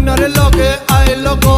ময়নার লগে আইলো গো